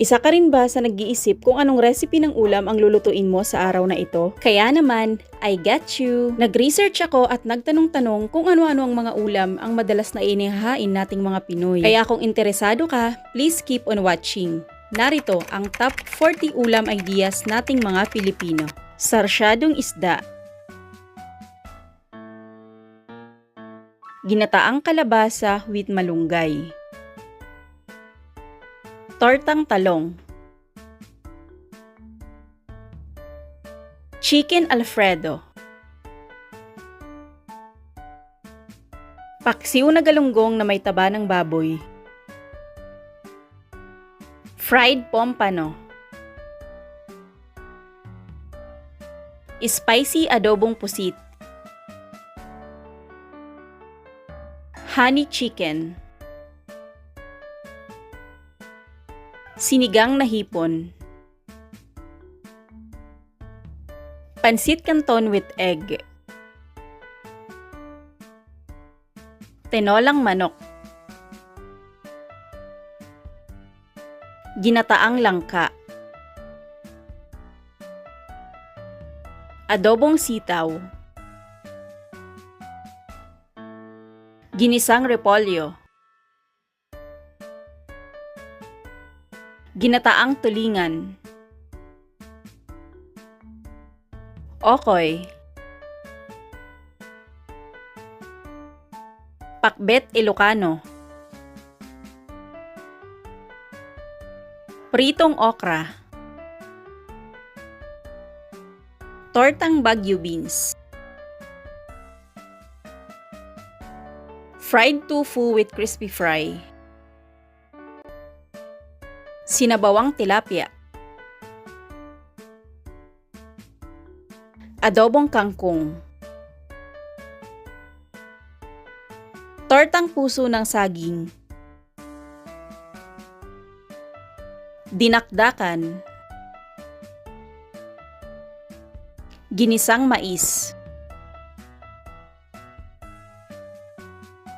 Isa ka rin ba sa nag-iisip kung anong recipe ng ulam ang lulutuin mo sa araw na ito? Kaya naman, I get you! Nag-research ako at nagtanong-tanong kung ano-ano ang mga ulam ang madalas na inihahain nating mga Pinoy. Kaya kung interesado ka, please keep on watching. Narito ang top 40 ulam ideas nating mga Pilipino. Sarsyadong isda. Ginataang kalabasa with malunggay. Tortang talong. Chicken Alfredo. Paksiw na galunggong na may taba ng baboy. Fried pompano. Spicy adobong pusit. Honey chicken. Sinigang na hipon. Pansit canton with egg. Tenolang manok. Ginataang langka. Adobong sitaw. Ginisang repolyo. Ginataang tulingan. Okoy. Pakbet Ilocano. Pritong okra. Tortang Baguio beans. Fried tofu with crispy fry. Sinabawang tilapia. Adobong kangkong. Tortang puso ng saging. Dinakdakan. Ginisang mais.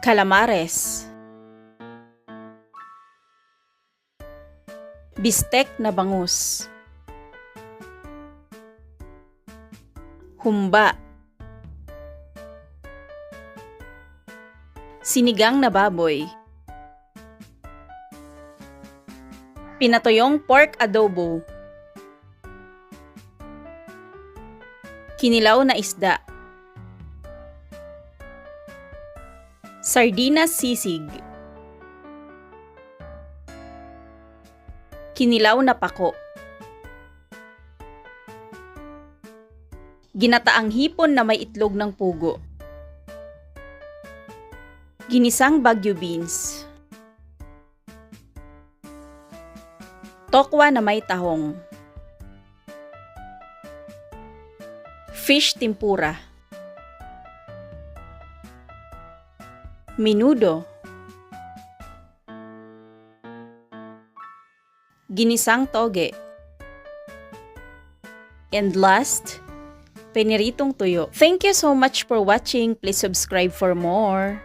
Calamares. Bistek na bangus. Humba. Sinigang na baboy. Pinatoyong pork adobo. Kinilaw na isda. Sardinas sisig. Kinilaw na pako. Ginataang hipon na may itlog ng pugo. Ginisang Baguio beans. Tokwa na may tahong. Fish tempura. Minudo. Ginisang toge. And last, piniritong tuyo. Thank you so much for watching. Please subscribe for more.